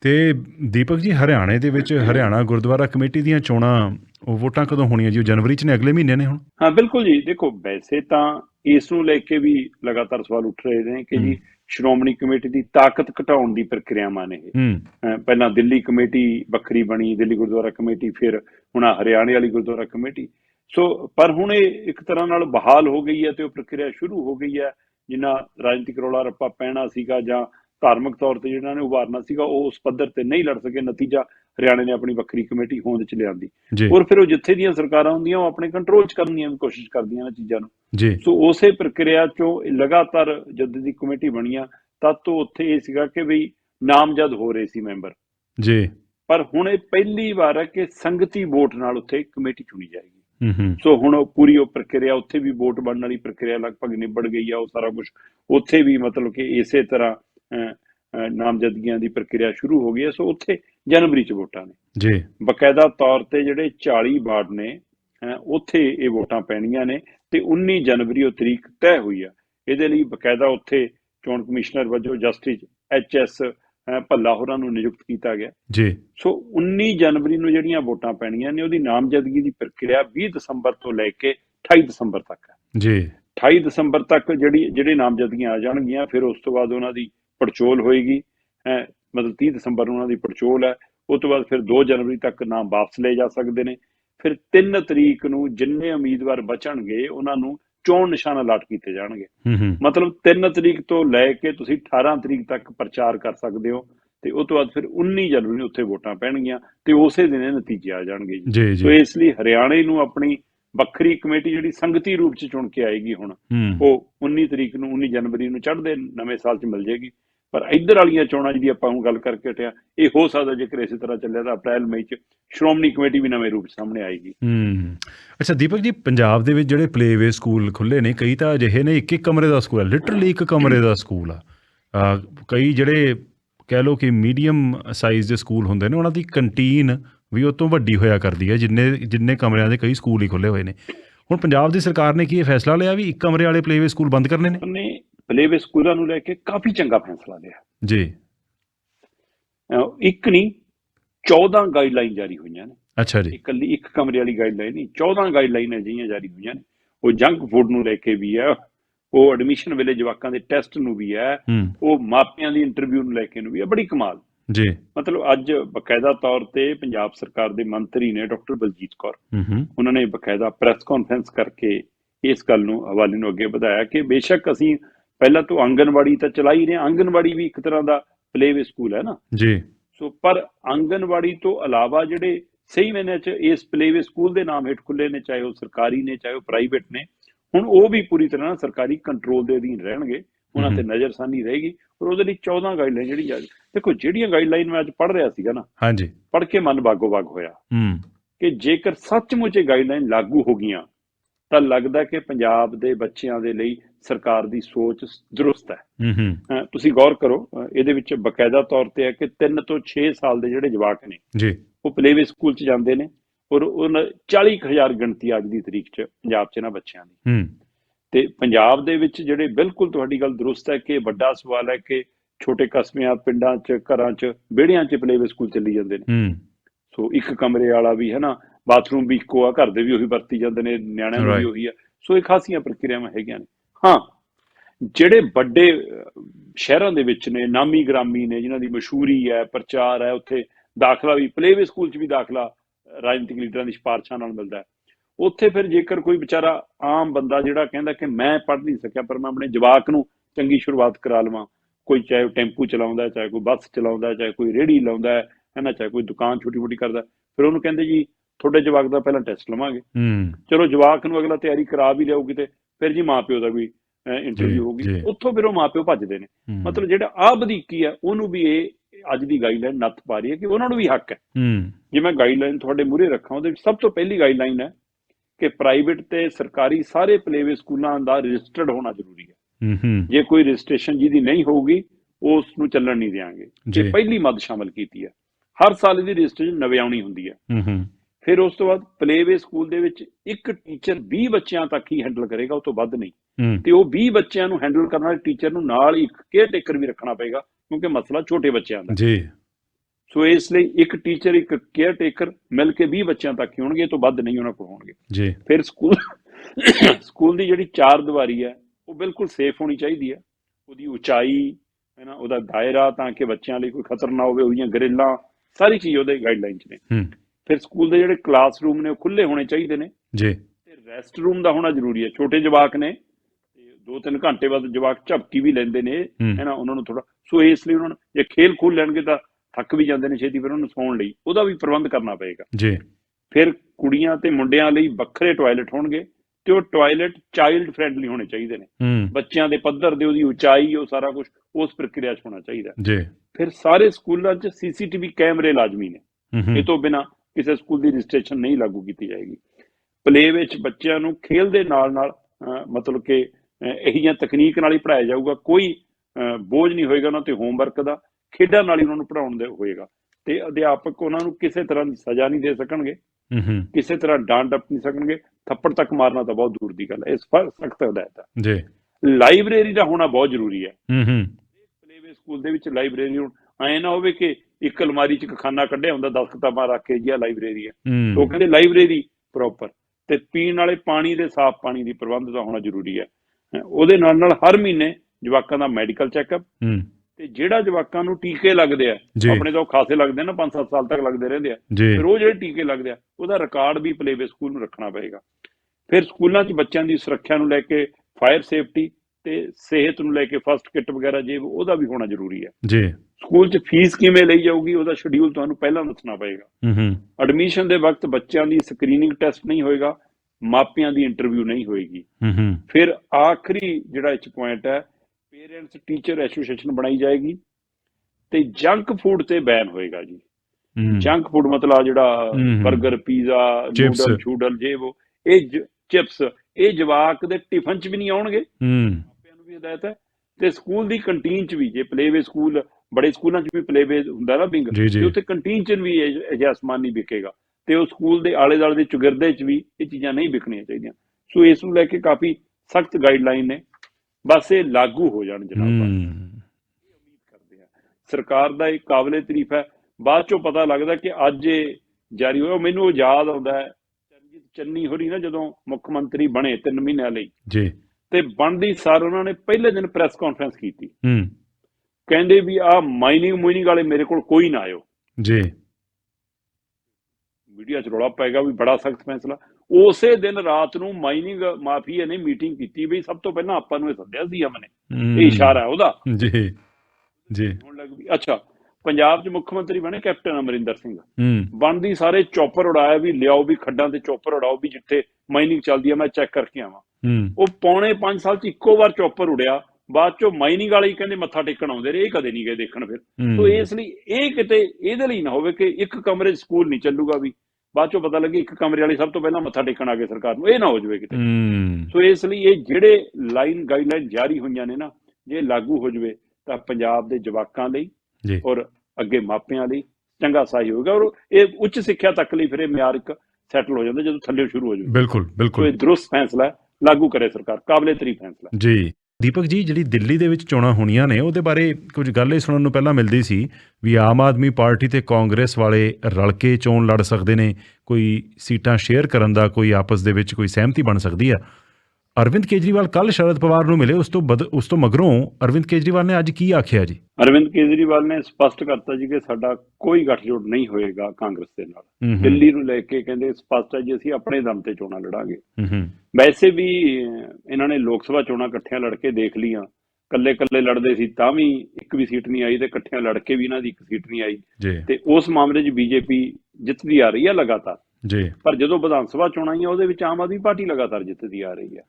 Speaker 1: ਤੇ ਦੀਪਕ ਜੀ ਹਰਿਆਣੇ ਦੇ ਵਿੱਚ ਹਰਿਆਣਾ ਗੁਰਦੁਆਰਾ ਕਮੇਟੀ ਦੀਆਂ ਚੋਣਾਂ ਉਹ ਵੋਟਾਂ ਕਦੋਂ ਹੋਣੀਆਂ ਜੀ? ਉਹ ਜਨਵਰੀ ਚ ਨੇ ਅਗਲੇ ਮਹੀਨੇ ਨੇ ਹੁਣ?
Speaker 2: ਹਾਂ ਬਿਲਕੁਲ ਜੀ। ਦੇਖੋ ਵੈਸੇ ਤਾਂ ਇਸ ਨੂੰ ਲੈ ਕੇ ਵੀ ਲਗਾਤਾਰ ਸਵਾਲ ਉੱਠ ਰਹੇ ਨੇ ਕਿ ਜੀ ਸ਼੍ਰੋਮਣੀ ਕਮੇਟੀ ਦੀ ਤਾਕਤ ਘਟਾਉਣ ਦੀ ਪ੍ਰਕਿਰਿਆਵਾਂ ਨੇ ਇਹ। ਪਹਿਲਾਂ ਦਿੱਲੀ ਕਮੇਟੀ ਵੱਖਰੀ ਬਣੀ ਦਿੱਲੀ ਗੁਰਦੁਆਰਾ ਕਮੇਟੀ ਫਿਰ ਹੁਣ ਹਰਿਆਣੇ ਵਾਲੀ ਗੁਰਦੁਆਰਾ ਕਮੇਟੀ। ਸੋ ਪਰ ਹੁਣ ਇਹ ਇੱਕ ਤਰ੍ਹਾਂ ਨਾਲ ਬਹਾਲ ਹੋ ਗਈ ਹੈ ਤੇ ਉਹ ਪ੍ਰਕਿਰਿਆ ਸ਼ੁਰੂ ਹੋ ਗਈ ਹੈ। ਜਿੰਨਾ ਰਾਜਨੀਤਿਕ ਰੌਲਾ ਰੱਪਾ ਪੈਣਾ ਸੀਗਾ ਜਾਂ ਧਾਰਮਿਕ ਤੌਰ ਤੇ ਜਿਹਨਾਂ ਨੇ ਉਭਾਰਨਾ ਸੀਗਾ ਉਹ ਉਸ ਪੱਧਰ ਤੇ ਨਹੀਂ ਲੜ ਸਕੇ। ਨਤੀਜਾ ਹਰਿਆਣੇ ਨੇ ਆਪਣੀ ਵੱਖਰੀ ਕਮੇਟੀ ਹੋਂਦ ਚ ਲਿਆਂਦੀ। ਔਰ ਫਿਰ ਉਹ ਜਿੱਥੇ ਦੀਆਂ ਸਰਕਾਰਾਂ ਹੁੰਦੀਆਂ ਉਹ ਆਪਣੇ ਕੰਟਰੋਲ ਚ ਕਰਨ ਦੀਆਂ ਵੀ ਕੋਸ਼ਿਸ਼ ਕਰਦੀਆਂ ਨੇ ਚੀਜ਼ਾਂ ਨੂੰ।
Speaker 1: ਜੀ।
Speaker 2: ਸੋ ਉਸੇ ਪ੍ਰਕਿਰਿਆ ਚੋਂ ਲਗਾਤਾਰ ਜਦ ਦੀ ਕਮੇਟੀ ਬਣੀਆਂ ਤਦ ਤੋਂ ਉੱਥੇ ਇਹ ਸੀਗਾ ਕਿ ਵੀ ਨਾਮਜ਼ਦ ਹੋ ਰਹੇ ਸੀ ਮੈਂਬਰ।
Speaker 1: ਜੀ।
Speaker 2: ਪਰ ਹੁਣ ਇਹ ਪਹਿਲੀ ਵਾਰ ਹੈ ਕਿ ਸੰਗਤੀ ਵੋਟ ਨਾਲ ਉੱਥੇ ਕਮੇਟੀ ਚੁਣੀ ਜਾਏਗੀ। ਸੋ ਹੁਣ ਉਹ ਪੂਰੀ ਉਹ ਪ੍ਰਕਿਰਿਆ ਉੱਥੇ ਵੀ ਵੋਟ ਬਣਨ ਵਾਲੀ ਪ੍ਰਕਿਰਿਆ ਲਗਭਗ ਨਿਬੜ ਗਈ ਆ ਉਹ ਸਾਰਾ ਕੁਝ ਉੱਥੇ ਵੀ ਮਤਲਬ ਕਿ ਇਸੇ ਤਰ੍ਹਾਂ ਨਾਮਜ਼ਦਗੀਆਂ ਦੀ ਪ੍ਰਕਿਰਿਆ ਸ਼ੁਰੂ ਹੋ ਗਈ ਹੈ। ਸੋ ਉੱਥੇ ਜਨਵਰੀ ਚ ਵੋਟਾਂ ਨੇ।
Speaker 1: ਜੀ।
Speaker 2: ਬਕਾਇਦਾ ਤੌਰ ਤੇ ਜਿਹੜੇ 40 ਵਾਰਡ ਨੇ ਉੱਥੇ ਇਹ ਵੋਟਾਂ ਪੈਣੀਆਂ ਨੇ ਤੇ 19 ਜਨਵਰੀ ਉਹ ਤਰੀਕ ਤੈਅ ਹੋਈ ਆ। ਇਹਦੇ ਲਈ ਬਕਾਇਦਾ ਉੱਥੇ ਚੋਣ ਕਮਿਸ਼ਨਰ ਵਜੋਂ ਜਸਟਿਸ ਐਚ ਐਸ ਭੱਲਾ ਹੋਰਾਂ ਨੂੰ ਨਿਯੁਕਤ ਕੀਤਾ ਗਿਆ।
Speaker 1: ਜੀ।
Speaker 2: ਸੋ 19 ਜਨਵਰੀ ਨੂੰ ਜਿਹੜੀਆਂ ਵੋਟਾਂ ਪੈਣੀਆਂ ਨੇ ਉਹਦੀ ਨਾਮਜ਼ਦਗੀ ਦੀ ਪ੍ਰਕਿਰਿਆ 20 ਦਸੰਬਰ ਤੋਂ ਲੈ ਕੇ 28 ਦਸੰਬਰ ਤੱਕ ਹੈ।
Speaker 1: ਜੀ।
Speaker 2: 28 ਦਸੰਬਰ ਤੱਕ ਜਿਹੜੀ ਜਿਹੜੇ ਨਾਮਜ਼ਦਗੀਆਂ ਆ ਜਾਣਗੀਆਂ ਫਿਰ ਉਸ ਤੋਂ ਬਾਅਦ ਉਹਨਾਂ ਦੀ ਪੜਚੋਲ ਹੋਏਗੀ। ਹੈ ਮਤਲਬ 30 ਦਸੰਬਰ ਨੂੰ ਉਹਨਾਂ ਦੀ ਪੜਚੋਲ ਹੈ। ਉਸ ਤੋਂ ਬਾਅਦ ਫਿਰ 2 ਜਨਵਰੀ ਤੱਕ ਨਾਮ ਵਾਪਸ ਲਏ ਜਾ ਸਕਦੇ ਨੇ। ਫਿਰ 3 ਤਰੀਕ ਨੂੰ ਜਿੰਨੇ ਉਮੀਦਵਾਰ ਬਚਣਗੇ ਉਹਨਾਂ ਨੂੰ ਚੋਣ ਨਿਸ਼ਾਨ ਅਲਾਟ ਕੀਤੇ ਜਾਣਗੇ। ਮਤਲਬ 3 ਤਰੀਕ ਤੋਂ ਲੈ ਕੇ ਤੁਸੀਂ 18 ਤਰੀਕ ਤੱਕ ਪ੍ਰਚਾਰ ਕਰ ਸਕਦੇ ਹੋ ਤੇ ਉਸ ਤੋਂ ਬਾਅਦ ਫਿਰ 19 ਜਨਵਰੀ ਨੂੰ ਉੱਥੇ ਵੋਟਾਂ ਪੈਣਗੀਆਂ ਤੇ ਉਸੇ ਦਿਨ ਇਹ ਨਤੀਜੇ ਆ ਜਾਣਗੇ ਜੀ। ਸੋ ਇਸ ਲਈ ਹਰਿਆਣੇ ਨੂੰ ਆਪਣੀ ਵੱਖਰੀ ਕਮੇਟੀ ਜਿਹੜੀ ਸੰਗਤੀ ਰੂਪ ਚ ਚੁਣ ਕੇ ਆਏਗੀ ਹੁਣ ਉਹ 19 ਤਰੀਕ ਨੂੰ 19 ਜਨਵਰੀ ਨੂੰ ਚੜ੍ਹਦੇ ਨਵੇਂ ਸਾਲ ਚ ਮਿਲ ਜੇਗੀ। ਪਰ ਇੱਧਰ ਵਾਲੀਆਂ ਚੋਣਾਂ ਜਿਹੜੀ ਆਪਾਂ ਹੁਣ ਗੱਲ ਕਰਕੇ ਹਟਿਆ ਇਹ ਹੋ ਸਕਦਾ ਜੇਕਰ ਇਸੇ ਤਰ੍ਹਾਂ ਚੱਲਿਆ ਤਾਂ ਅਪ੍ਰੈਲ ਮਈ ਚ ਸ਼੍ਰੋਮਣੀ ਕਮੇਟੀ ਵੀ ਨਵੇਂ ਰੂਪ ਸਾਹਮਣੇ ਆਏਗੀ।
Speaker 1: ਹੂੰ। ਅੱਛਾ ਦੀਪਕ ਜੀ ਪੰਜਾਬ ਦੇ ਵਿੱਚ ਜਿਹੜੇ ਪਲੇਵੇ ਸਕੂਲ ਖੁੱਲੇ ਨੇ ਕਈ ਤਾਂ ਅਜਿਹੇ ਨੇ ਇੱਕ ਇੱਕ ਕਮਰੇ ਦਾ ਸਕੂਲ ਹੈ ਲਿਟਰਲੀ ਇੱਕ ਕਮਰੇ ਦਾ ਸਕੂਲ ਆ। ਕਈ ਜਿਹੜੇ ਕਹਿ ਲਓ ਕਿ ਮੀਡੀਅਮ ਸਾਈਜ਼ ਦੇ ਸਕੂਲ ਹੁੰਦੇ ਨੇ ਉਹਨਾਂ ਦੀ ਕੰਟੀਨ ਵੀ ਉਹ ਤੋਂ ਵੱਡੀ ਹੋਇਆ ਕਰਦੀ ਹੈ ਜਿੰਨੇ ਜਿੰਨੇ ਕਮਰਿਆਂ ਦੇ ਕਈ ਸਕੂਲ ਹੀ ਖੁੱਲੇ ਹੋਏ ਨੇ। ਹੁਣ ਪੰਜਾਬ ਦੀ ਸਰਕਾਰ ਨੇ ਕੀ ਇਹ ਫੈਸਲਾ ਲਿਆ ਵੀ ਇੱਕ ਕਮਰੇ ਵਾਲੇ ਪਲੇਵੇ ਸਕੂਲ ਬੰਦ ਕਰਨੇ ਨੇ?
Speaker 2: ਪਲੇਵੇ ਸਕੂਲਾਂ ਨੂੰ ਲੈ ਕੇ ਕਾਫੀ ਚੰਗਾ ਫੈਸਲਾ ਲਿਆ।
Speaker 1: ਜੀ।
Speaker 2: ਇੱਕ ਨਹੀਂ 14 ਗਾਈਡਲਾਈਨ ਜਾਰੀ ਹੋਈਆਂ ਨੇ।
Speaker 1: ਅੱਛਾ ਜੀ।
Speaker 2: ਇਕੱਲੀ ਇੱਕ ਕਮਰੇ ਵਾਲੀ ਗਾਈਡਲਾਈਨ ਨਹੀਂ 14 ਗਾਈਡਲਾਈਨਾਂ ਜਿਹੀਆਂ ਜਾਰੀ ਹੋਈਆਂ ਨੇ। ਉਹ ਜੰਕ ਫੂਡ ਨੂੰ ਲੈ ਕੇ ਵੀ ਹੈ ਉਹ ਐਡਮਿਸ਼ਨ ਵੇਲੇ ਜਵਾਕਾਂ ਦੇ ਟੈਸਟ ਨੂੰ ਵੀ ਹੈ ਉਹ ਮਾਪਿਆਂ ਦੀ ਇੰਟਰਵਿਊ ਨੂੰ ਲੈ ਕੇ ਨੂੰ ਵੀ ਹੈ ਬੜੀ ਕਮਾਲ।
Speaker 1: ਜੀ।
Speaker 2: ਮਤਲਬ ਅੱਜ ਬਕਾਇਦਾ ਤੌਰ ਤੇ ਪੰਜਾਬ ਸਰਕਾਰ ਦੇ ਮੰਤਰੀ ਨੇ ਡਾਕਟਰ ਬਲਜੀਤ ਕੌਰ ਉਹਨਾਂ ਨੇ ਬਕਾਇਦਾ ਪ੍ਰੈਸ ਕਾਨਫਰੰਸ ਕਰਕੇ ਇਸ ਗੱਲ ਨੂੰ ਹਵਾਲੇ ਨੂੰ ਅੱਗੇ ਵਧਾਇਆ ਕਿ ਬੇਸ਼ੱਕ ਅਸੀਂ ਪਹਿਲਾਂ ਤੋਂ ਆਂਗਨਵਾੜੀ ਤਾਂ ਚਲਾਈ ਰਹੇ ਹਾਂ, ਆਂਗਨਵਾੜੀ ਵੀ ਇੱਕ ਤਰ੍ਹਾਂ ਦਾ ਪਲੇਵੇ ਸਕੂਲ ਹੈ ਨਾ।
Speaker 1: ਜੀ।
Speaker 2: ਸੋ ਪਰ ਆਂਗਨਵਾੜੀ ਤੋਂ ਇਲਾਵਾ ਜਿਹੜੇ ਸਹੀ ਮੈਨੇ ਚ ਇਸ ਪਲੇਵੇ ਸਕੂਲ ਦੇ ਨਾਮ ਹੇਠ ਖੁੱਲੇ ਨੇ ਚਾਹੇ ਉਹ ਸਰਕਾਰੀ ਨੇ ਚਾਹੇ ਉਹ ਪ੍ਰਾਈਵੇਟ ਨੇ ਹੁਣ ਉਹ ਵੀ ਪੂਰੀ ਤਰ੍ਹਾਂ ਸਰਕਾਰੀ ਕੰਟਰੋਲ ਦੇ ਅਧੀਨ ਰਹਿਣਗੇ ਉਹਨਾਂ ਤੇ ਨਜ਼ਰਸਾਨੀ ਰਹੇਗੀ ਔਰ ਉਹਦੇ ਲਈ 14 ਗਾਈਡਲਾਈਨ ਜਿਹੜੀ ਆ ਦੇਖੋ ਜਿਹੜੀਆਂ ਗਾਈਡਲਾਈਨ ਮੈਂ ਅੱਜ ਪੜ੍ਹ ਰਿਹਾ ਸੀਗਾ ਨਾ
Speaker 1: ਹਾਂਜੀ।
Speaker 2: ਪੜ੍ਹ ਕੇ ਮਨ ਬਾਗੋ ਬਾਗ ਹੋਇਆ
Speaker 1: ਹੂੰ।
Speaker 2: ਕਿ ਜੇਕਰ ਸੱਚਮੁੱਚ ਇਹ ਗਾਈਡਲਾਈਨ ਲਾਗੂ ਹੋ ਗਈਆਂ ਤਾਂ ਲੱਗਦਾ ਕਿ ਪੰਜਾਬ ਦੇ ਬੱਚਿਆਂ ਦੇ ਲਈ ਸਰਕਾਰ ਦੀ ਸੋਚ ਦਰੁਸਤ ਹੈ। ਤੁਸੀਂ ਗੌਰ ਕਰੋ ਇਹਦੇ ਵਿੱਚ ਬਕਾਇਦਾ ਤੌਰ ਤੇ ਹੈ ਕਿ 3 ਤੋਂ 6 ਸਾਲ ਦੇ ਜਿਹੜੇ ਜਵਾਕ ਨੇ
Speaker 1: ਜੀ।
Speaker 2: ਉਹ ਪਲੇਵੇ ਸਕੂਲ ਚ ਜਾਂਦੇ ਨੇ ਔਰ ਉਹਨਾਂ 40000 ਗਿਣਤੀ ਅੱਜ ਦੀ ਤਰੀਕ ਚ ਪੰਜਾਬ ਚ ਇਹਨਾਂ ਬੱਚਿਆਂ ਦੀ। ਤੇ ਪੰਜਾਬ ਦੇ ਵਿੱਚ ਜਿਹੜੇ ਬਿਲਕੁਲ ਤੁਹਾਡੀ ਗੱਲ ਦਰੁਸਤ ਹੈ ਕਿ ਵੱਡਾ ਸਵਾਲ ਹੈ ਕਿ ਛੋਟੇ ਕਸਬਿਆਂ ਪਿੰਡਾਂ ਚ ਘਰਾਂ ਚ ਵਿਹੜਿਆਂ ਚ ਪਲੇਵੇ ਸਕੂਲ ਚੱਲੀ ਜਾਂਦੇ ਨੇ।
Speaker 1: ਹੂੰ।
Speaker 2: ਸੋ ਇੱਕ ਕਮਰੇ ਵਾਲਾ ਵੀ ਹੈ ਨਾ ਬਾਥਰੂਮ ਵੀ ਇੱਕੋ ਆ ਘਰ ਦੇ ਵੀ ਉਹੀ ਵਰਤੀ ਜਾਂਦੇ ਨੇ ਨਿਆਣਿਆਂ ਨੂੰ ਵੀ. ਉਹੀ ਆ। ਸੋ ਇਹ ਖਾਸੀਆਂ ਪ੍ਰਕਿਰਿਆਵਾਂ ਹੈਗੀਆਂ ਨੇ। ਹਾਂ ਜਿਹੜੇ ਵੱਡੇ ਸ਼ਹਿਰਾਂ ਦੇ ਵਿੱਚ ਨੇ ਨਾਮੀ ਗ੍ਰਾਮੀ ਨੇ ਜਿਨ੍ਹਾਂ ਦੀ ਮਸ਼ਹੂਰੀ ਹੈ ਪ੍ਰਚਾਰ ਹੈ ਉੱਥੇ ਦਾਖਲਾ ਵੀ ਪਲੇਵੇ ਸਕੂਲ 'ਚ ਵੀ ਦਾਖਲਾ ਰਾਜਨੀਤਿਕ ਲੀਡਰਾਂ ਦੀ ਸਿਫਾਰਸ਼ਾਂ ਨਾਲ ਮਿਲਦਾ ਹੈ। ਉੱਥੇ ਫਿਰ ਜੇਕਰ ਕੋਈ ਵਿਚਾਰਾ ਆਮ ਬੰਦਾ ਜਿਹੜਾ ਕਹਿੰਦਾ ਕਿ ਮੈਂ ਪੜ੍ਹ ਨਹੀਂ ਸਕਿਆ ਪਰ ਮੈਂ ਆਪਣੇ ਜਵਾਕ ਨੂੰ ਚੰਗੀ ਸ਼ੁਰੂਆਤ ਕਰਾ ਲਵਾਂ ਕੋਈ ਚਾਹੇ ਉਹ ਟੈਂਪੂ ਚਲਾਉਂਦਾ ਹੈ, ਚਾਹੇ ਕੋਈ ਬੱਸ ਚਲਾਉਂਦਾ ਹੈ, ਚਾਹੇ ਕੋਈ ਰੇਹੜੀ ਲਾਉਂਦਾ ਹੈ ਨਾ ਚਾਹੇ ਕੋਈ ਦੁਕਾਨ ਛੋਟੀ ਮੋਟੀ ਕਰਦਾ ਫਿਰ ਉਹਨੂੰ ਕਹਿੰਦੇ ਜੀ ਤੁਹਾਡੇ ਜਵਾਕ ਦਾ ਪਹਿਲਾਂ ਟੈਸਟ ਲਵਾਂਗੇ।
Speaker 1: ਹੂੰ।
Speaker 2: ਚਲੋ ਜਵਾਕ ਨੂੰ ਅਗਲਾ ਤਿਆਰੀ ਕਰਾ ਵੀ ਲਿਆਉ ਕਿਤੇ ਫਿਰ ਜੀ ਮਾਪਿਓ ਦਾ ਵੀ ਇੰਟਰਵਿਊ ਹੋਊਗੀ।
Speaker 1: ਜੀ।
Speaker 2: ਉੱਥੋਂ ਫਿਰ ਉਹ ਮਾਪਿਓ ਭੱਜਦੇ ਨੇ। ਮਤਲਬ ਜਿਹੜਾ ਆ ਵਧੀਕੀ ਹੈ ਉਹਨੂੰ ਵੀ ਇਹ ਅੱਜ ਦੀ ਗਾਈਡਲਾਈਨ ਨੱਥ ਪਾ ਰਹੀ ਹੈ ਕਿ ਉਹਨਾਂ ਨੂੰ ਵੀ ਹੱਕ ਹੈ।
Speaker 1: ਹੂੰ।
Speaker 2: ਜੇ ਮੈਂ ਗਾਈਡਲਾਈਨ ਤੁਹਾਡੇ ਮੂਹਰੇ ਰੱਖਾਂ ਉਹਦੇ ਵਿੱਚ ਸਭ ਤੋਂ ਪਹਿਲੀ ਗਾਈਡਲਾਈਨ ਹੈ ਕਿ ਪ੍ਰਾਈਵੇਟ ਤੇ ਸਰਕਾਰੀ ਸਾਰੇ ਪਲੇਵੇ ਸਕੂਲਾਂ ਦਾ ਰਜਿਸਟਰਡ ਹੋਣਾ ਜ਼ਰੂਰੀ ਹੈ। ਜੇ ਕੋਈ ਰਜਿਸਟ੍ਰੇਸ਼ਨ ਜਿਹਦੀ ਨਹੀਂ ਹੋਊਗੀ ਉਸ ਨੂੰ ਚੱਲਣ ਨਹੀਂ ਦੇਵਾਂਗੇ
Speaker 1: ਜੀ।
Speaker 2: ਇਹ ਪਹਿਲੀ ਮੱਦ ਸ਼ਾਮਲ ਕੀਤੀ ਹੈ। ਹਰ ਸਾਲ ਦੀ ਰਜਿਸਟ੍ਰੇਸ਼ਨ ਨਵਿਆਉਣੀ ਹੁੰਦੀ ਹੈ।
Speaker 1: ਹੂੰ ਹੂੰ।
Speaker 2: ਫਿਰ ਉਸ ਤੋਂ ਬਾਅਦ ਪਲੇਵੇ ਸਕੂਲ ਦੇ ਵਿੱਚ ਇੱਕ ਟੀਚਰ 20 ਬੱਚਿਆਂ ਤੱਕ ਹੀ ਹੈਂਡਲ ਕਰੇਗਾ ਉਸ ਤੋਂ ਵੱਧ ਨਹੀਂ। ਤੇ ਉਹ 20 ਬੱਚਿਆਂ ਨੂੰ ਹੈਂਡਲ ਕਰਨ ਵਾਲੇ ਟੀਚਰ ਨੂੰ ਨਾਲ ਹੀ ਇੱਕ ਕੇਅਰ ਟੇਕਰ ਵੀ ਰੱਖਣਾ ਪਏਗਾ ਕਿਉਂਕਿ ਮਸਲਾ ਛੋਟੇ ਬੱਚਿਆਂ ਦਾ।
Speaker 1: ਜੀ।
Speaker 2: ਸੋ ਇਸ ਲਈ ਇੱਕ ਟੀਚਰ ਇੱਕ ਕੇਅਰ ਟੇਕਰ ਮਿਲ ਕੇ 20 ਬੱਚਿਆਂ ਤੱਕ ਹੀ ਹੋਣਗੇ ਤੋਂ ਵੱਧ ਨਹੀਂ ਉਹਨਾਂ ਕੋਲ ਹੋਣਗੇ।
Speaker 1: ਜੀ।
Speaker 2: ਫਿਰ ਸਕੂਲ ਸਕੂਲ ਦੀ ਜਿਹੜੀ ਚਾਰ ਦੀਵਾਰੀ ਹੈ ਉਹ ਬਿਲਕੁਲ ਸੇਫ ਹੋਣੀ ਚਾਹੀਦੀ ਹੈ। ਉਹਦੀ ਉਚਾਈ ਹੈ ਨਾ ਉਹਦਾ ਦਾਇਰਾ ਤਾਂ ਕਿ ਬੱਚਿਆਂ ਲਈ ਕੋਈ ਖਤਰ ਨਾ ਹੋਵੇ ਉਹਦੀਆਂ ਗਰਿੱਲਾਂ ਸਾਰੀ ਚੀਜ਼ ਉਹਦੇ ਗਾਈਡਲਾਈਨ 'ਚ ਨੇ।
Speaker 1: ਹੂੰ।
Speaker 2: ਫਿਰ ਸਕੂਲ ਦੇ ਜਿਹੜੇ ਕਲਾਸਰੂਮ ਨੇ ਉਹ ਖੁੱਲੇ ਹੋਣੇ ਚਾਹੀਦੇ ਨੇ।
Speaker 1: ਜੀ।
Speaker 2: ਤੇ ਰੈਸਟ ਰੂਮ ਦਾ ਹੋਣਾ ਜ਼ਰੂਰੀ ਹੈ। ਛੋਟੇ ਜਵਾਕ ਨੇ ਤੇ ਦੋ ਤਿੰਨ ਘੰਟੇ ਬਾਅਦ ਜਵਾਕ ਝਪਕੀ ਵੀ ਲੈਂਦੇ ਨੇ
Speaker 1: ਹੂੰ।
Speaker 2: ਹੈ ਨਾ ਉਹਨਾਂ ਨੂੰ ਥੋੜਾ ਸੋ ਇਸ ਲਈ ਉਹਨਾਂ ਨੂੰ ਜੇ ਖੇਲ ਖੂਲ ਲੈਣਗੇ ਤਾਂ ਥੱਕ ਵੀ ਜਾਂਦੇ ਨੇ ਛੇਤੀ ਫਿਰ ਉਹਨਾਂ ਨੂੰ ਸੌਣ ਲਈ। ਉਹਦਾ ਵੀ ਪ੍ਰਬੰਧ ਕਰਨਾ ਪਏਗਾ।
Speaker 1: ਜੀ।
Speaker 2: ਫਿਰ ਕੁੜੀਆਂ ਤੇ ਮੁੰਡਿਆਂ ਲਈ ਵੱਖਰੇ ਟਾਇਲਟ ਹੋਣਗੇ ਤੇ ਉਹ ਟਾਇਲਟ ਚਾਈਲਡ ਫ੍ਰੈਂਡਲੀ ਹੋਣੇ ਚਾਹੀਦੇ ਨੇ। ਬੱਚਿਆਂ ਦੇ ਪੱਧਰ ਦੇ ਉਹਦੀ ਉਚਾਈ ਉਹ ਸਾਰਾ ਕੁਝ ਉਸ ਪ੍ਰਕਿਰਿਆ 'ਚ ਹੋਣਾ ਚਾਹੀਦਾ।
Speaker 1: ਜੀ।
Speaker 2: ਫਿਰ ਸਾਰੇ ਸਕੂਲਾਂ 'ਚ ਸੀਸੀਟੀਵੀ ਕੈਮਰੇ ਲਾਜ਼ਮੀ ਨੇ। ਇਹ ਤੋਂ ਬਿਨਾ ਕਿਸੇ ਸਕੂਲ ਦੀ ਰਜਿਸਟ੍ਰੇਸ਼ਨ ਨਹੀਂ ਲਾਗੂ ਕੀਤੀ ਜਾਏਗੀ। ਪਲੇ ਵਿੱਚ ਬੱਚਿਆਂ ਨੂੰ ਖੇਲ ਦੇ ਨਾਲ ਨਾਲ ਮਤਲਬ ਕਿ ਅਹ, ਇਹੀ ਜਿਹੀਆਂ ਤਕਨੀਕ ਨਾਲ ਹੀ ਪੜਾਇਆ ਜਾਊਗਾ। ਕੋਈ ਬੋਝ ਨਹੀਂ ਹੋਏਗਾ ਉਹਨਾਂ ਤੇ ਹੋਮਵਰਕ ਦਾ। ਖੇਡਾਂ ਨਾਲ ਹੀ ਉਹਨਾਂ ਨੂੰ ਪੜਾਉਣ ਦੇ ਹੋਏਗਾ। ਤੇ ਅਧਿਆਪਕ ਉਹਨਾਂ ਨੂੰ ਕਿਸੇ ਤਰ੍ਹਾਂ ਦੀ ਸਜ਼ਾ ਨਹੀਂ ਦੇ ਸਕਣਗੇ। ਕਿਸੇ ਤਰ੍ਹਾਂ ਡਾਂਟ ਡੱਪ ਨਹੀਂ ਸਕਣਗੇ। ਥੱਪੜ ਤੱਕ ਮਾਰਨਾ ਤਾਂ ਬਹੁਤ ਦੂਰ ਦੀ ਗੱਲ ਹੈ। ਇਸ ਪਰ ਸਖਤ ਹਦਾਇਤ ਹੈ।
Speaker 1: ਜੀ।
Speaker 2: ਲਾਇਬ੍ਰੇਰੀ ਦਾ ਹੋਣਾ ਬਹੁਤ ਜ਼ਰੂਰੀ ਹੈ।
Speaker 1: ਹੂੰ ਹੂੰ।
Speaker 2: ਪਲੇਵੇ ਸਕੂਲ ਦੇ ਵਿੱਚ ਲਾਇਬ੍ਰੇਰੀ ਹੁਣ ਐ ਨਾ ਹੋਵੇ ਕਿ ਇੱਕ ਅਲਮਾਰੀ 'ਚ ਇੱਕ ਖਾਨਾ ਕੱਢਿਆ ਹੁੰਦਾ 10 ਕਿਤਾਬਾਂ ਰੱਖ ਕੇ ਜੀ ਆ ਲਾਇਬ੍ਰੇਰੀ ਹੈ। ਉਹ ਕਹਿੰਦੇ ਲਾਇਬ੍ਰੇਰੀ ਪ੍ਰੋਪਰ ਤੇ ਪੀਣ ਵਾਲੇ ਪਾਣੀ ਦੇ ਸਾਫ਼ ਪਾਣੀ ਦੀ ਪ੍ਰਬੰਧ ਦਾ ਹੋਣਾ ਜ਼ਰੂਰੀ ਹੈ। ਉਹਦੇ ਨਾਲ ਨਾਲ ਹਰ ਮਹੀਨੇ ਜਵਾਕਾਂ ਦਾ ਮੈਡੀਕਲ ਚੈੱਕਅਪ। ਤੇ ਜਿਹੜਾ ਜਵਾਕਾਂ ਨੂੰ ਟੀਕੇ ਲੱਗਦੇ ਆ। ਆਪਣੇ ਤਾਂ ਖਾਸੇ ਲੱਗਦੇ ਨਾ 5-7 ਸਾਲ ਤੱਕ ਲੱਗਦੇ ਰਹਿੰਦੇ ਆ। ਫਿਰ ਉਹ ਜਿਹੜੇ ਟੀਕੇ ਲੱਗਦੇ ਆ ਉਹਦਾ ਰਿਕਾਰਡ ਵੀ ਪਲੇਵੇ ਸਕੂਲ ਨੂੰ ਰੱਖਣਾ ਪਏਗਾ। ਫਿਰ ਸਕੂਲਾਂ 'ਚ ਬੱਚਿਆਂ ਦੀ ਸੁਰੱਖਿਆ ਨੂੰ ਲੈ ਕੇ ਫਾਇਰ ਸੇਫਟੀ ਤੇ ਸਿਹਤ ਨੂੰ ਲੈ ਕੇ ਫਸਟ ਕਿੱਟ ਵਗੈਰਾ ਜੇ ਉਹਦਾ ਵੀ ਹੋਣਾ ਜ਼ਰੂਰੀ ਹੈ।
Speaker 1: ਜੀ।
Speaker 2: ਸਕੂਲ 'ਚ ਫੀਸ ਕਿਵੇਂ ਲਈ ਜਾਊਗੀ ਉਹਦਾ ਸ਼ਡਿਊਲ ਤੁਹਾਨੂੰ ਪਹਿਲਾਂ ਦੱਸਣਾ ਪਏਗਾ।
Speaker 1: ਹੂੰ
Speaker 2: ਐਡਮਿਸ਼ਨ ਦੇ ਵਕਤ ਬੱਚਿਆਂ ਦੀ ਸਕਰੀਨਿੰਗ ਟੈਸਟ ਨਹੀਂ ਹੋਏਗਾ ਮਾਪਿਆਂ ਦੀ ਇੰਟਰਵਿਊ ਨਹੀਂ ਹੋਏਗੀ।
Speaker 1: ਹੂੰ
Speaker 2: ਫਿਰ ਆਖਰੀ ਜਿਹੜਾ ਇਸ ਪੁਆਇੰਟ ਹੈ ਪੇਰੈਂਟਸ ਟੀਚਰ ਐਸੋਸੀਏਸ਼ਨ ਬਣਾਈ ਜਾਏਗੀ ਤੇ ਜੰਕ ਫੂਡ ਤੇ ਬੈਨ ਹੋਏਗਾ ਜੀ। ਜੰਕ ਫੂਡ ਮਤਲਬ ਜਿਹੜਾ। 버ਗਰ ਪੀਜ਼ਾ। ਨੂਡਲ ਛੂਡਲ ਜੇ ਉਹ ਇਹ ਚਿਪਸ ਇਹ ਜਵਾਕ ਦੇ ਟਿਫਨ 'ਚ ਵੀ ਨਹੀਂ ਆਉਣਗੇ।
Speaker 1: ਹੂੰ।
Speaker 2: ਮਾਪਿਆਂ ਨੂੰ ਵੀ ਹਦਾਇਤ ਹੈ। ਤੇ ਸਕੂਲ ਦੀ ਕੰਟੀਨ 'ਚ ਵੀ ਜੇ ਪਲੇਵੇ ਸਕੂਲ ਬੜੇ ਸਕੂਲਾਂ 'ਚ ਵੀ ਪਲੇਵੇ ਹੁੰਦਾ ਨਾ
Speaker 1: ਜੀ।
Speaker 2: ਤੇ ਉੱਥੇ ਕੰਟੀਨ 'ਚ ਵੀ ਇਹ ਇਹ ਜਿਹਾ ਸਮਾਨ ਨਹੀਂ ਵਿਕੇਗਾ। ਤੇ ਉਹ ਸਕੂਲ ਦੇ ਆਲੇ ਦੁਆਲੇ ਦੇ ਚੁਗਿਰਦੇ 'ਚ ਵੀ ਇਹ ਚੀਜ਼ਾਂ ਨਹੀਂ ਵਿਕਣੀਆਂ ਚਾਹੀਦੀਆਂ। ਸੋ ਇਸ ਨੂੰ ਲੈ ਕੇ ਕਾਫੀ ਸਖਤ ਗਾਈਡਲਾਈਨ ਨੇ। ਬਸ ਇਹ ਲਾਗੂ ਹੋ ਜਾਣ ਜਨਾਬ। ਬਸ
Speaker 1: ਹੂੰ।
Speaker 2: ਉਮੀਦ ਕਰਦੇ ਆ। ਸਰਕਾਰ ਦਾ ਇੱਕ ਕਾਬਲੇ ਤਾਰੀਫ ਹੈ। ਬਾਅਦ ਚੋਂ ਪਤਾ ਲੱਗਦਾ ਕਿ ਅੱਜ ਇਹ ਜਾਰੀ ਹੋਇਆ। ਮੈਨੂੰ ਯਾਦ ਆਉਂਦਾ ਹੈ। ਚਰਨਜੀਤ ਚੰਨੀ ਹੋਰੀ ਨਾ ਜਦੋਂ ਮੁੱਖ ਮੰਤਰੀ ਬਣੇ 3 ਮਹੀਨਿਆਂ ਲਈ।
Speaker 1: ਜੀ।
Speaker 2: ਤੇ ਬਣਦੀ ਸਾਰ ਉਹਨਾਂ ਨੇ ਪਹਿਲੇ ਦਿਨ ਪ੍ਰੈਸ ਕਾਨਫਰੰਸ ਕੀਤੀ।
Speaker 1: ਹੂੰ।
Speaker 2: ਕਹਿੰਦੇ ਵੀ ਆ ਮਾਈਨਿੰਗ ਮੂਈਨਿੰਗ ਵਾਲੇ ਮੇਰੇ ਕੋਲ ਕੋਈ ਨਾ ਆਇਓ।
Speaker 1: ਜੀ।
Speaker 2: ਮੀਡੀਆ 'ਚ ਰੌਲਾ ਪਏਗਾ ਵੀ ਬੜਾ ਸਖਤ ਫੈਸਲਾ। ਉਸੇ ਦਿਨ ਰਾਤ ਨੂੰ ਮਾਈਨਿੰਗ ਮਾਫੀਆ ਨੇ ਮੀਟਿੰਗ ਕੀਤੀ ਵੀ ਸਭ ਤੋਂ ਪਹਿਲਾਂ ਆਪਾਂ ਨੂੰ ਇਹ ਸੱਦਿਆ ਸੀ ਅਮਨੇ
Speaker 1: ਹੂੰ
Speaker 2: ਇਹ ਇਸ਼ਾਰਾ ਹੈ ਉਹਦਾ।
Speaker 1: ਜੀ। ਜੀ।
Speaker 2: ਹੋਣ ਲੱਗ ਵੀ ਅੱਛਾ ਪੰਜਾਬ 'ਚ ਮੁੱਖ ਮੰਤਰੀ ਬਣੇ ਕੈਪਟਨ ਅਮਰਿੰਦਰ ਸਿੰਘ। ਬਣਦੀ ਸਾਰੇ ਚੌਪਰ ਉਡਾਇਆ ਵੀ ਲਿਆਓ ਵੀ ਖੱਡਾਂ ਤੇ ਚੌਪਰ ਉਡਾਓ ਵੀ ਜਿੱਥੇ ਮਾਈਨਿੰਗ ਚੱਲਦੀ ਆ ਮੈਂ ਚੈੱਕ ਕਰਕੇ ਆਵਾਂ। ਉਹ ਪੌਣੇ 5 ਸਾਲ 'ਚ ਇੱਕੋ ਵਾਰ ਚੌਪਰ ਉੜਿਆ ਬਾਅਦ 'ਚੋਂ ਮਾਈਨਿੰਗ ਵਾਲੇ ਹੀ ਕਹਿੰਦੇ ਮੱਥਾ ਟੇਕਣ ਆਉਂਦੇ ਰਹੇ ਇਹ ਕਦੇ ਨਹੀਂ ਗਏ ਦੇਖਣ ਫਿਰ। ਸੋ ਇਸ ਲਈ ਇਹ ਕਿਤੇ ਇਹਦੇ ਲਈ ਨਾ ਹੋਵੇ ਕਿ ਇੱਕ ਕਮਰੇ ਸਕੂਲ ਨਹੀਂ ਚੱਲੂਗਾ ਵੀ। ਬਾਅਦ 'ਚੋਂ ਪਤਾ ਲੱਗੇ ਇੱਕ ਕਮਰੇ ਵਾਲੇ ਸਭ ਤੋਂ ਪਹਿਲਾਂ ਮੱਥਾ ਟੇਕਣ ਆ ਗਏ ਸਰਕਾਰ ਨੂੰ ਇਹ ਨਾ ਹੋ ਜਾਵੇ ਕਿਤੇ। ਸੋ ਇਸ ਲਈ ਇਹ ਜਿਹੜੇ ਲਾਈਨ ਗਾਈਡਲਾਈਨ ਜਾਰੀ ਹੋਈਆਂ ਨੇ ਨਾ ਜੇ ਲਾਗੂ ਹੋ ਜਾਵੇ ਤਾਂ ਪੰਜਾਬ ਦੇ ਜਵਾਕਾਂ ਲਈ ਔਰ ਅੱਗੇ ਮਾਪਿਆਂ ਲਈ ਚੰਗਾ ਸਹਾਈ ਹੋਵੇਗਾ ਔਰ ਇਹ ਉੱਚ ਸਿੱਖਿਆ ਤੱਕ ਲਈ ਫਿਰ ਇਹ ਮਿਆਰ ਇੱਕ ਸੈਟਲ ਹੋ ਜਾਂਦਾ ਜਦੋਂ ਥੱਲੇ ਸ਼ੁਰੂ ਹੋ ਜਾਵੇ।
Speaker 1: ਬਿਲਕੁਲ
Speaker 2: ਸੋ
Speaker 1: ਬਿਲਕੁਲ
Speaker 2: ਇਹ ਦਰੁਸਤ ਫੈਸਲਾ ਲਾਗੂ ਕਰੇ ਸਰਕਾਰ ਕਾਬਲੇ ਤਾਰੀਫ ਫੈਸਲਾ।
Speaker 1: ਜੀ। ਦੀਪਕ ਜੀ, ਜਿਹੜੀ ਦਿੱਲੀ ਦੇ ਵਿੱਚ ਚੋਣਾਂ ਹੋਣੀਆਂ ਨੇ, ਉਹਦੇ ਬਾਰੇ ਕੁਝ ਗੱਲ ਇਹ ਸੁਣਨ ਨੂੰ ਪਹਿਲਾਂ ਮਿਲਦੀ ਸੀ ਵੀ ਆਮ ਆਦਮੀ ਪਾਰਟੀ ਤੇ ਕਾਂਗਰਸ ਵਾਲੇ ਰਲ ਕੇ ਚੋਣ ਲੜ ਸਕਦੇ ਨੇ, ਕੋਈ ਸੀਟਾਂ ਸ਼ੇਅਰ ਕਰਨ ਦਾ, ਕੋਈ ਆਪਸ ਦੇ ਵਿੱਚ ਕੋਈ ਸਹਿਮਤੀ ਬਣ ਸਕਦੀ ਆ। ਅਰਵਿੰਦ ਕੇਜਰੀਵਾਲ ਕੱਲ ਸ਼ਰਦ ਪਵਾਰ ਨੂੰ ਮਿਲੇ ਉਸ ਤੋਂ ਉਸ ਤੋਂ ਮਗਰੋਂ ਅਰਵਿੰਦ ਕੇਜਰੀਵਾਲ ਨੇ ਅੱਜ ਕੀ ਆਖਿਆ ਜੀ?
Speaker 2: ਅਰਵਿੰਦ ਕੇਜਰੀਵਾਲ ਨੇ ਸਪਸ਼ਟ ਕਰਤਾ ਜੀ ਕਿ ਸਾਡਾ ਕੋਈ ਗੱਠਜੋੜ ਨਹੀਂ ਹੋਏਗਾ ਕਾਂਗਰਸ ਦੇ ਨਾਲ। ਦਿੱਲੀ ਨੂੰ ਲੈ ਕੇ ਕਹਿੰਦੇ ਸਪਸ਼ਟ ਹੈ ਜੀ ਅਸੀਂ ਆਪਣੇ ਦਮ ਤੇ ਚੋਣਾਂ ਲੜਾਂਗੇ। ਵੈਸੇ ਵੀ ਇਹਨਾਂ ਨੇ ਲੋਕ ਸਭਾ ਚੋਣਾਂ ਇਕੱਠਿਆਂ ਲੜ ਕੇ ਦੇਖ ਲੀਆਂ ਕੱਲੇ ਕੱਲੇ ਲੜਦੇ ਸੀ ਤਾਂ ਵੀ ਇੱਕ ਵੀ ਸੀਟ ਨਹੀਂ ਆਈ ਤੇ ਇਕੱਠਿਆਂ ਲੜ ਕੇ ਵੀ ਇਹਨਾਂ ਦੀ ਇੱਕ ਸੀਟ ਨਹੀਂ ਆਈ। ਤੇ ਉਸ ਮਾਮਲੇ 'ਚ ਬੀਜੇਪੀ ਜਿੱਤਦੀ ਆ ਰਹੀ ਹੈ ਲਗਾਤਾਰ।
Speaker 1: ਜੀ।
Speaker 2: ਪਰ ਜਦੋਂ ਵਿਧਾਨ ਸਭਾ ਚੋਣਾਂ ਆਈਆਂ ਉਹਦੇ ਵਿੱਚ ਆਮ ਆਦਮੀ ਪਾਰਟੀ ਲਗਾਤਾਰ ਜਿੱਤਦੀ ਆ ਰਹੀ ਹੈ।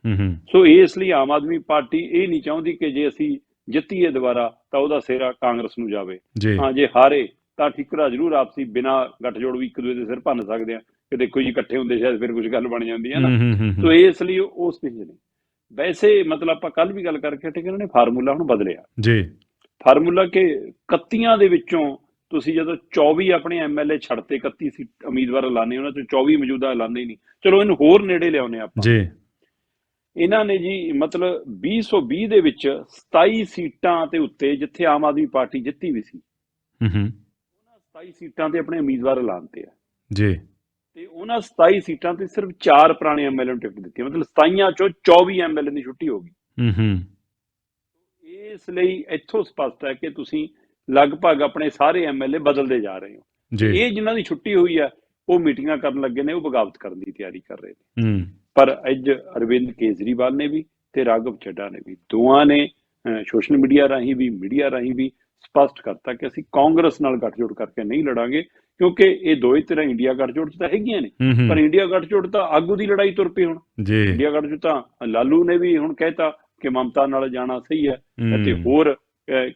Speaker 2: ਸੋ ਇਸ ਲਈ ਆਮ ਆਦਮੀ ਪਾਰਟੀ ਇਹ ਨਹੀਂ ਚਾਹੁੰਦੀ ਕਿ ਜੇ ਅਸੀਂ ਜਿੱਤੀਏ ਦੁਬਾਰਾ ਤਾਂ ਉਹਦਾ ਸਿਹਰਾ ਕਾਂਗਰਸ ਨੂੰ ਜਾਵੇ। ਹਾਂ ਜੇ ਹਾਰੇ ਤਾਂ ਠਿਕਰਾ ਜ਼ਰੂਰ ਆਪਸੀ ਬਿਨਾ ਗੱਠਜੋੜ ਵੀ ਇੱਕ ਦੂਜੇ ਦੇ ਸਿਰ ਭੰਨ ਸਕਦੇ ਆ। ਕਿ ਦੇਖੋ ਜੀ ਇਕੱਠੇ ਹੁੰਦੇ ਸ਼ਾਇਦ ਫਿਰ ਕੁਝ ਗੱਲ ਬਣ ਜਾਂਦੀ ਹੈ ਨਾ। ਸੋ ਇਸ ਲਈ ਉਸ ਸਟੇਜ ਨੇ ਵੈਸੇ ਮਤਲਬ ਆਪਾਂ ਕੱਲ ਵੀ ਗੱਲ ਕਰਕੇ ਹਟੇ ਕਿ ਇਹਨਾਂ ਨੇ ਫਾਰਮੂਲਾ ਹੁਣ ਬਦਲਿਆ।
Speaker 1: ਜੀ।
Speaker 2: ਫਾਰਮੂਲਾ ਕਿ 31 ਦੇ ਵਿੱਚੋਂ ਤੁਸੀਂ ਜਦੋਂ 24 ਆਪਣੇ ਐਮਐਲਏ ਛੱਡਤੇ 31 ਸੀਟ ਉਮੀਦਵਾਰ ਐਲਾਨੇ ਉਹਨਾਂ ਚੋਂ 24 ਮੌਜੂਦਾ ਐਲਾਨੇ ਨਹੀਂ। ਚਲੋ ਇਹਨੂੰ ਹੋਰ ਨੇੜੇ ਲਿਆਉਨੇ ਆਪਾਂ।
Speaker 1: ਜੀ।
Speaker 2: ਇਹਨਾਂ ਨੇ ਜੀ ਮਤਲਬ 2020 ਦੇ ਵਿੱਚ 27 ਸੀਟਾਂ ਤੇ ਉੱਤੇ ਜਿੱਥੇ ਆਮ ਆਦਮੀ ਪਾਰਟੀ ਜਿੱਤੀ ਵੀ ਸੀ
Speaker 1: ਹੂੰ ਹੂੰ।
Speaker 2: 27 ਸੀਟਾਂ ਤੇ ਆਪਣੇ ਉਮੀਦਵਾਰ ਐਲਾਨਤੇ ਆ।
Speaker 1: ਜੀ।
Speaker 2: ਤੇ ਉਹਨਾਂ 27 ਸੀਟਾਂ ਤੇ ਸਿਰਫ 4 ਪੁਰਾਣੇ ਐਮਐਲਏ ਨੂੰ ਟਿਕਟ ਦਿੱਤੀ। ਮਤਲਬ 27 ਚੋਂ 24 ਐਮਐਲਏ ਦੀ ਛੁੱਟੀ ਹੋ ਗਈ।
Speaker 1: ਹੂੰ ਹੂੰ।
Speaker 2: ਇਸ ਲਈ ਇੱਥੋਂ ਸਪਸ਼ਟ ਹੈ ਕਿ ਤੁਸੀਂ ਲਗਭਗ ਆਪਣੇ ਸਾਰੇ ਐਮਐਲਏ ਬਦਲਦੇ ਜਾ ਰਹੇ ਹੋ।
Speaker 1: ਜੀ।
Speaker 2: ਇਹ ਜਿਨ੍ਹਾਂ ਦੀ ਛੁੱਟੀ ਹੋਈ ਹੈ ਉਹ ਮੀਟਿੰਗਾਂ ਕਰਨ ਲੱਗੇ ਨੇ ਉਹ ਬਗਾਵਤ ਕਰਨ ਦੀ ਤਿਆਰੀ ਕਰ ਰਹੇ ਨੇ। ਪਰ ਅੱਜ ਅਰਵਿੰਦ ਕੇਜਰੀਵਾਲ ਨੇ ਵੀ ਤੇ ਰਾਘਵ ਚੱਡਾ ਨੇ ਵੀ ਦੋਵਾਂ ਨੇ ਸੋਸ਼ਲ ਮੀਡੀਆ ਰਾਹੀਂ ਵੀ ਮੀਡੀਆ ਰਾਹੀਂ ਵੀ ਸਪਸ਼ਟ ਕਰਤਾ ਕਿ ਅਸੀਂ ਕਾਂਗਰਸ ਨਾਲ ਗੱਠਜੋੜ ਕਰਕੇ ਨਹੀਂ ਲੜਾਂਗੇ ਕਿਉਂਕਿ ਇਹ ਦੋਏ ਤਰ੍ਹਾਂ ਇੰਡੀਆ ਗੱਠਜੋੜ ਤਾਂ ਹੈਗੀਆਂ ਨੇ। ਪਰ ਇੰਡੀਆ ਗੱਠਜੋੜ ਤਾਂ ਆਗੂ ਦੀ ਲੜਾਈ ਤੁਰ ਪਈ ਹੁਣ।
Speaker 1: ਜੀ।
Speaker 2: ਇੰਡੀਆ ਗੱਠਜੋੜ ਤਾਂ ਲਾਲੂ ਨੇ ਵੀ ਹੁਣ ਕਹਿਤਾ ਕਿ ਮਮਤਾ ਨਾਲ ਜਾਣਾ ਸਹੀ ਹੈ। ਅਤੇ ਹੋਰ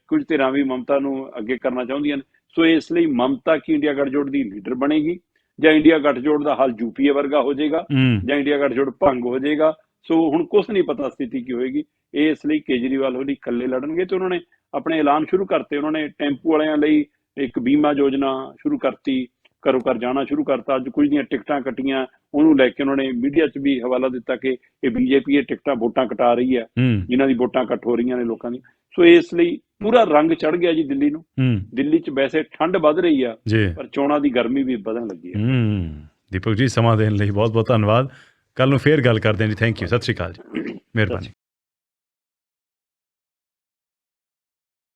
Speaker 2: ਕੁਝ ਧਿਰਾਂ ਵੀ ਮਮਤਾ ਨੂੰ ਅੱਗੇ ਕਰਨਾ ਚਾਹੁੰਦੀਆਂ ਨੇ। ਸੋ ਇਸ ਲਈ ਮਮਤਾ ਕੀ ਇੰਡੀਆ ਗੱਠਜੋੜ ਦੀ ਲੀਡਰ ਬਣੇਗੀ? ਜਾਂ ਇੰਡੀਆ ਗੱਠਜੋੜ ਦਾ ਹਾਲ ਯੂਪੀਏ ਵਰਗਾ ਹੋ ਜਾਏਗਾ? ਜਾਂ ਇੰਡੀਆ ਗੱਠਜੋੜ ਭੰਗ ਹੋ ਜਾਏਗਾ? ਸੋ ਹੁਣ ਕੁਝ ਨਹੀਂ ਪਤਾ ਸਥਿਤੀ ਕੀ ਹੋਏਗੀ। ਇਸ ਲਈ ਕੇਜਰੀਵਾਲ ਹੋਰੀ ਇਕੱਲੇ ਲੜਨਗੇ ਤੇ ਉਹਨਾਂ ਨੇ ਆਪਣੇ ਐਲਾਨ ਸ਼ੁਰੂ ਕਰਤੇ। ਉਹਨਾਂ ਨੇ ਟੈਂਪੂ ਵਾਲਿਆਂ ਲਈ ਇੱਕ ਬੀਮਾ ਯੋਜਨਾ ਸ਼ੁਰੂ ਕਰਤੀ ਘਰੋਂ ਘਰ ਜਾਣਾ ਸ਼ੁਰੂ ਕਰਤਾ। ਅੱਜ ਕੁਝ ਦੀਆਂ ਟਿਕਟਾਂ ਕੱਟੀਆਂ ਉਹਨੂੰ ਲੈ ਕੇ ਉਹਨਾਂ ਨੇ ਮੀਡੀਆ 'ਚ ਵੀ ਹਵਾਲਾ ਦਿੱਤਾ ਕਿ ਇਹ ਬੀਜੇਪੀ ਇਹ ਟਿਕਟਾਂ ਵੋਟਾਂ ਕਟਾ ਰਹੀ ਹੈ।
Speaker 1: ਹੂੰ।
Speaker 2: ਜਿਨ੍ਹਾਂ ਦੀ ਵੋਟਾਂ ਕੱਟ ਹੋ ਰਹੀਆਂ ਨੇ ਲੋਕਾਂ ਦੀ ਸੋ ਇਸ ਲਈ ਪੂਰਾ ਰੰਗ ਚੜ ਗਿਆ ਜੀ ਦਿੱਲੀ ਨੂੰ। ਦਿੱਲੀ 'ਚ ਵੈਸੇ ਠੰਡ ਵੱਧ ਰਹੀ ਆ ਪਰ ਚੋਣਾਂ ਦੀ ਗਰਮੀ ਵੀ ਵਧਣ ਲੱਗੀ
Speaker 1: ਹੂੰ। ਦੀਪਕ ਜੀ ਸਮਾਂ ਦੇਣ ਲਈ ਬਹੁਤ ਬਹੁਤ ਧੰਨਵਾਦ। ਕੱਲ ਨੂੰ ਫੇਰ ਗੱਲ ਕਰਦੇ ਹਾਂ ਜੀ। ਥੈਂਕ ਯੂ ਸਤਿ ਸ਼੍ਰੀ ਅਕਾਲ ਜੀ। ਮਿਹਰਬਾਨੀ।